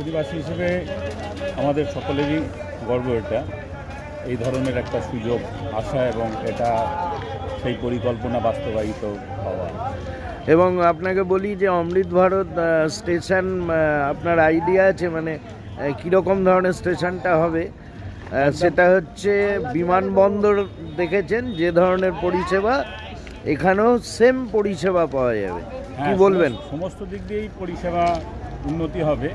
ডানকুনিবাসী হিসেবে আমাদের সকলেরই গর্ব এটা। এই ধরনের একটা সুযোগ আসা এবং এটা সেই পরিকল্পনা বাস্তবায়িত হওয়া। এবং আপনাকে বলি যে অমৃত ভারত স্টেশন আপনার আইডিয়া আছে মানে কীরকম ধরনের স্টেশনটা হবে? সেটা হচ্ছে বিমানবন্দর দেখেছেন যে ধরনের পরিষেবা এখানেও সেম পরিষেবা পাওয়া যাবে। কি হ্যাঁ, বলবেন? সমস্ত দিক দিয়েই পরিষেবা উন্নতি হবে।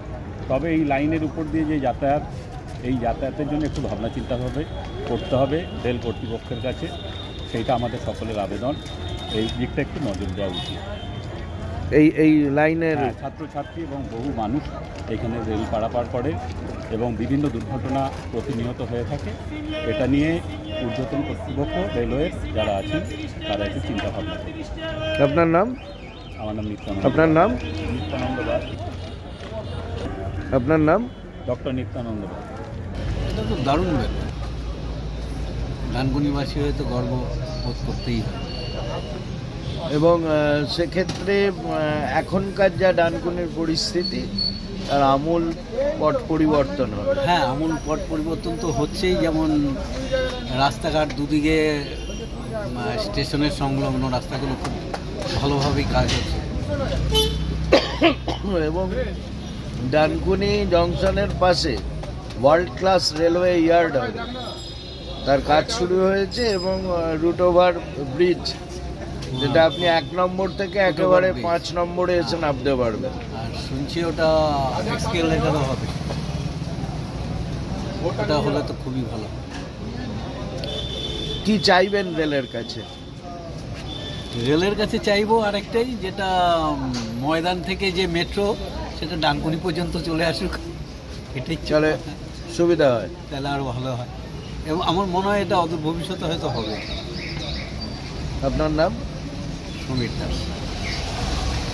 তবে এই লাইনের উপর দিয়ে যে যাতায়াত এই যাতায়াতের জন্য একটু ভাবনা চিন্তা হবে করতে হবে রেল কর্তৃপক্ষের কাছে। সেইটা আমাদের সকলের আবেদন। এই দিকটা একটু নজর দেওয়া উচিত। এই এই লাইনের হ্যাঁ, ছাত্রছাত্রী এবং বহু মানুষ এখানে রেল পারাপার করে এবং বিভিন্ন দুর্ঘটনা প্রতিনিয়ত হয়ে থাকে। এটা নিয়ে ঊর্ধ্বতন কর্তৃপক্ষ রেলওয়ের যারা আছেন তারা একটু চিন্তা ভাবনা আপনার নাম? আমার নাম নিত্যানন্দ আপনার নাম? নিত্যানন্দ দাস। আপনার নাম? ডক্টর নিত্যানন্দ এটা তো দারুণ ব্যাপার। ডানকুনিবাসী হয়ে তো গর্ব বোধ করতেই হয়। এবং সেক্ষেত্রে এখনকার যা ডানকুনির পরিস্থিতি তার আমূল পট পরিবর্তন হবে। হ্যাঁ আমূল পট পরিবর্তন তো হচ্ছেই। যেমন রাস্তাঘাট দুদিকে স্টেশনের সংলগ্ন রাস্তাগুলো খুব ভালোভাবেই কাজ হচ্ছে। এবং ডানকুনি জংশনের পাশে ওয়ার্ল্ড ক্লাস রেলওয়ে ইয়ার্ড হবে। তার কাজ শুরু হয়েছে এবং রুট ওভার ব্রিজ যেটা আপনি এক নম্বর থেকে একেবারে পাঁচ নম্বরে এসে নামতে পারবেন। আর শুনছি ওটা এক্সকেলেটারও হবে। ওটা হলে তো খুবই ভালো। কি চাইবেন রেলের কাছে? রেলের কাছে চাইব আরেকটাই যেটা ময়দান থেকে যে মেট্রো সেটা ডানকুনি পর্যন্ত চলে আসুক। এটাই চলে সুবিধা হয়। তাহলে আরও ভালো হয়। এবং আমার মনে হয় এটা অদূর ভবিষ্যতে হয়তো হবে। আপনার নাম? সমীর দাস।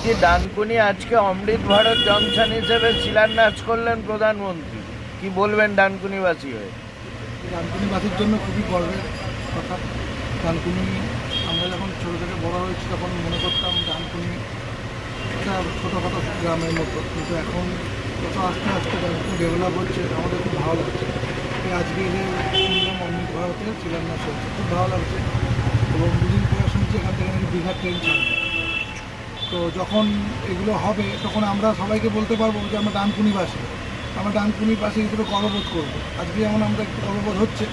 যে ডানকুনি আজকে অমৃত ভারত জংশন হিসেবে শিলান্যাস করলেন প্রধানমন্ত্রী? কি বলবেন ডানকুনিবাসী হয়ে? ডানকুনিবাসীর জন্য খুবই গর্বের কথা। ডানকুনি আমরা যখন ছোটো থেকে বড় হয়েছি তখন মনে করতাম ডানকুনি একটা ছোটোখাটো গ্রামের মতো। কিন্তু এখন যত আস্তে আস্তে ডানকুনি ডেভেলপ হচ্ছে আমাদের খুব ভালো লাগছে। আজকে যে শুনলাম অমৃত ভারতের শিলান্যাস হচ্ছে, খুব ভালো লাগছে। এবং দুদিন পরে শুনছি এখান থেকে নাকি দীঘার ট্রেন ছাড়বে। তো যখন এগুলো হবে, তখন আমরা সবাইকে বলতে পারব যে আমরা ডানকুনিবাসী। আমরা ডানকুনির পাশে হিসেবে গর্ববোধ করব। আজকে যেমন আমরা একটু গর্ববোধ হচ্ছে,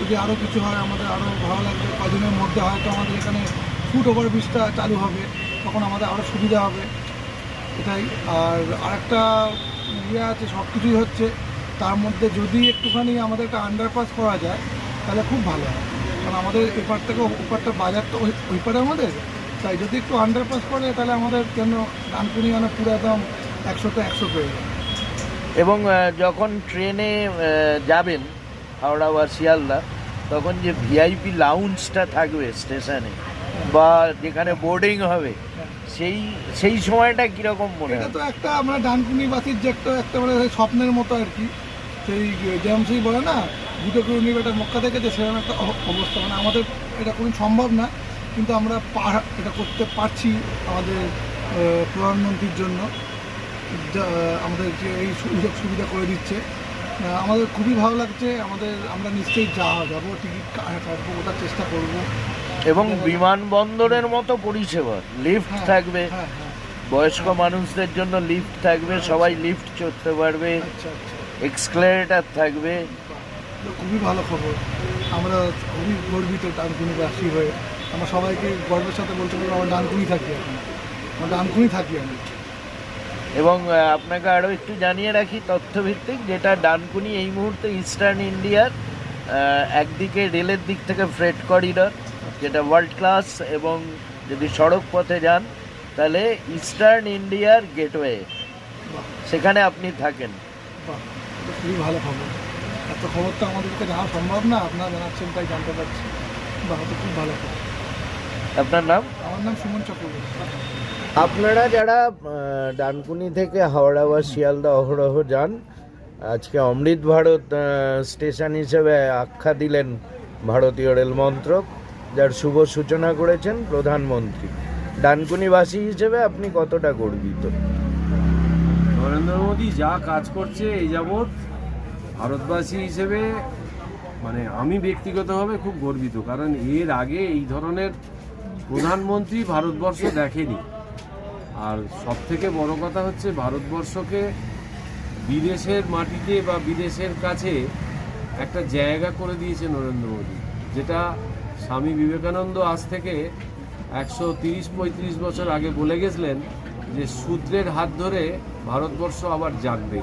যদি আরও কিছু হয়, আমাদের আরও ভালো লাগবে। কদিনের মধ্যে হয়তো আমাদের এখানে ফুট ওভার ব্রিজটা চালু হবে। তখন আমাদের আরও সুবিধা হবে। এটাই। আর আরেকটা ইয়ে আছে, সব কিছুই হচ্ছে, তার মধ্যে যদি একটুখানি আমাদের একটা আন্ডারপাস করা যায়, তাহলে খুব ভালো হয়। কারণ আমাদের এপার থেকে ওপারটা বাজার তো ওই পারে আমাদের। তাই যদি একটু আন্ডারপাস করে, তাহলে আমাদের জন্য ডানকুনি মানে পুরো একদম একশোতে একশো পেয়ে যাবে এবং যখন ট্রেনে যাবেন, হাওড়া বা শিয়ালদা, তখন যে ভিআইপি লাউঞ্জটা থাকবে স্টেশনে, বা যেখানে বোর্ডিং হবে সেই সেই সময়টা কীরকম মনে এটা তো একটা আমরা ডানকুনিবাসীর যে একটা একটা মানে স্বপ্নের মতো আর কি। সেই যেমন সেই বলে না দুটো করে নিয়ে একটা মক্কা দেখেছে সেরকম একটা অবস্থা। মানে আমাদের এটা কোনো সম্ভব না কিন্তু আমরা পা- এটা করতে পারছি আমাদের প্রধানমন্ত্রীর জন্য। যা- আমাদের যে এই সুযোগ সুবিধা করে দিচ্ছে। আমাদের খুবই ভালো লাগছে আমাদের আমরা নিশ্চয়ই যা যাব টিকিট কাটবো ওটার চেষ্টা করব। এবং বিমানবন্দরের মতো পরিষেবা। লিফট হ্যাঁ, থাকবে। হ্যাঁ হ্যাঁ। বয়স্ক মানুষদের জন্য লিফট থাকবে সবাই লিফট চড়তে পারবে। আচ্ছা আচ্ছা। এক্সক্লেটার থাকবে। তো খুবই ভালো খবর। আমরা খুবই গর্বিত ডানকুনিবাসী হয়ে। আমরা সবাইকে গর্বের সাথে বলতে পারব আমরা ডানকুনি থাকি এখন। আমরা ডানকুনি থাকি আমি এবং আপনাকে আরও একটু জানিয়ে রাখি তথ্যভিত্তিক যেটা ডানকুনি এই মুহূর্তে ইস্টার্ন ইন্ডিয়ার একদিকে রেলের দিক থেকে ফ্রেট করিডর যেটা ওয়ার্ল্ড ক্লাস এবং যদি সড়ক পথে যান তাহলে ইস্টার্ন ইন্ডিয়ার গেটওয়ে সেখানে আপনি থাকেন। খুবই ভালো খবর। এত খবর তো আমাদেরকে জানা সম্ভব না আপনার জানাচ্ছেন তাই জানতে পারছি। বাহ তো খুব ভালো খবর। আপনার নাম? আমার নাম সুমন চক্রবর্তী। আপনারা যারা ডানকুনি থেকে হাওড়া বা শিয়ালদা অহরহ যান আজকে অমৃত ভারত স্টেশন হিসেবে আখ্যা দিলেন ভারতীয় রেল মন্ত্রক যার শুভ সূচনা করেছেন প্রধানমন্ত্রী। ডানকুনিবাসী হিসেবে আপনি কতটা গর্বিত? নরেন্দ্র মোদী যা কাজ করছে এই যাবৎ ভারতবাসী হিসেবে মানে আমি ব্যক্তিগতভাবে খুব গর্বিত, কারণ এর আগে এই ধরনের প্রধানমন্ত্রী ভারতবর্ষ দেখেনি। আর সব থেকে বড় কথা হচ্ছে ভারতবর্ষকে বিদেশের মাটিতে বা বিদেশের কাছে একটা জায়গা করে দিয়েছে নরেন্দ্র মোদী, যেটা স্বামী বিবেকানন্দ আজ থেকে একশো তিরিশ পঁয়ত্রিশ বছর আগে বলে গেছিলেন যে সূত্রের হাত ধরে ভারতবর্ষ আবার জাগবে।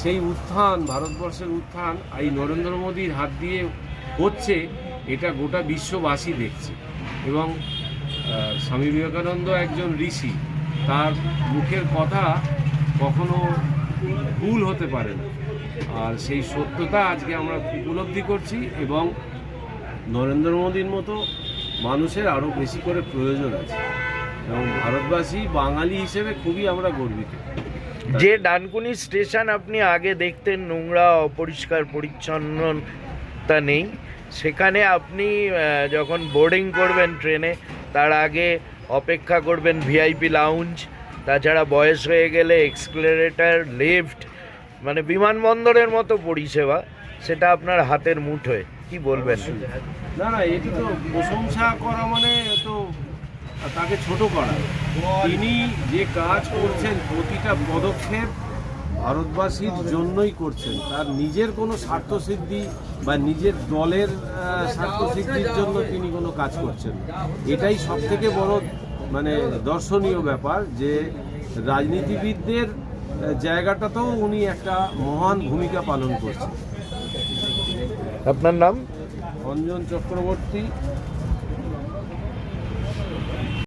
সেই উত্থান, ভারতবর্ষের উত্থান এই নরেন্দ্র মোদীর হাত দিয়ে হচ্ছে, এটা গোটা বিশ্ববাসী দেখছে। এবং স্বামী বিবেকানন্দ একজন ঋষি, তার মুখের কথা কখনো ভুল হতে পারে না। আর সেই সত্যতা আজকে আমরা উপলব্ধি করছি এবং নরেন্দ্র মোদীর মতো মানুষের আরও বেশি করে প্রয়োজন আছে। এবং ভারতবাসী বাঙালি হিসেবে খুবই আমরা গর্বিত। যে ডানকুনি স্টেশন আপনি আগে দেখতেন, নোংরা, অপরিষ্কার পরিচ্ছন্নতা নেই। সেখানে আপনি যখন বোর্ডিং করবেন ট্রেনে তার আগে অপেক্ষা করবেন ভিআইপি লাউঞ্জ তাছাড়া বয়স হয়ে গেলে এক্সক্লেরেটার লিফট মানে বিমানবন্দরের মতো পরিষেবা, সেটা আপনার হাতের মুঠোয়। কি বলবেন? না না, এটি তো প্রশংসা করা মানে তো তাকে ছোট করা। তিনি যে কাজ করছেন, প্রতিটা পদক্ষেপ ভারতবাসীর জন্যই করছেন। তার নিজের কোনো স্বার্থসিদ্ধি বা নিজের দলের স্বার্থসিদ্ধির জন্য তিনি কোনো কাজ করছেন এটাই সব থেকে বড় মানে দর্শনীয় ব্যাপার যে রাজনীতিবিদদের জায়গাটাতেও উনি একটা মহান ভূমিকা পালন করছেন। আপনার নাম? অঞ্জন চক্রবর্তী।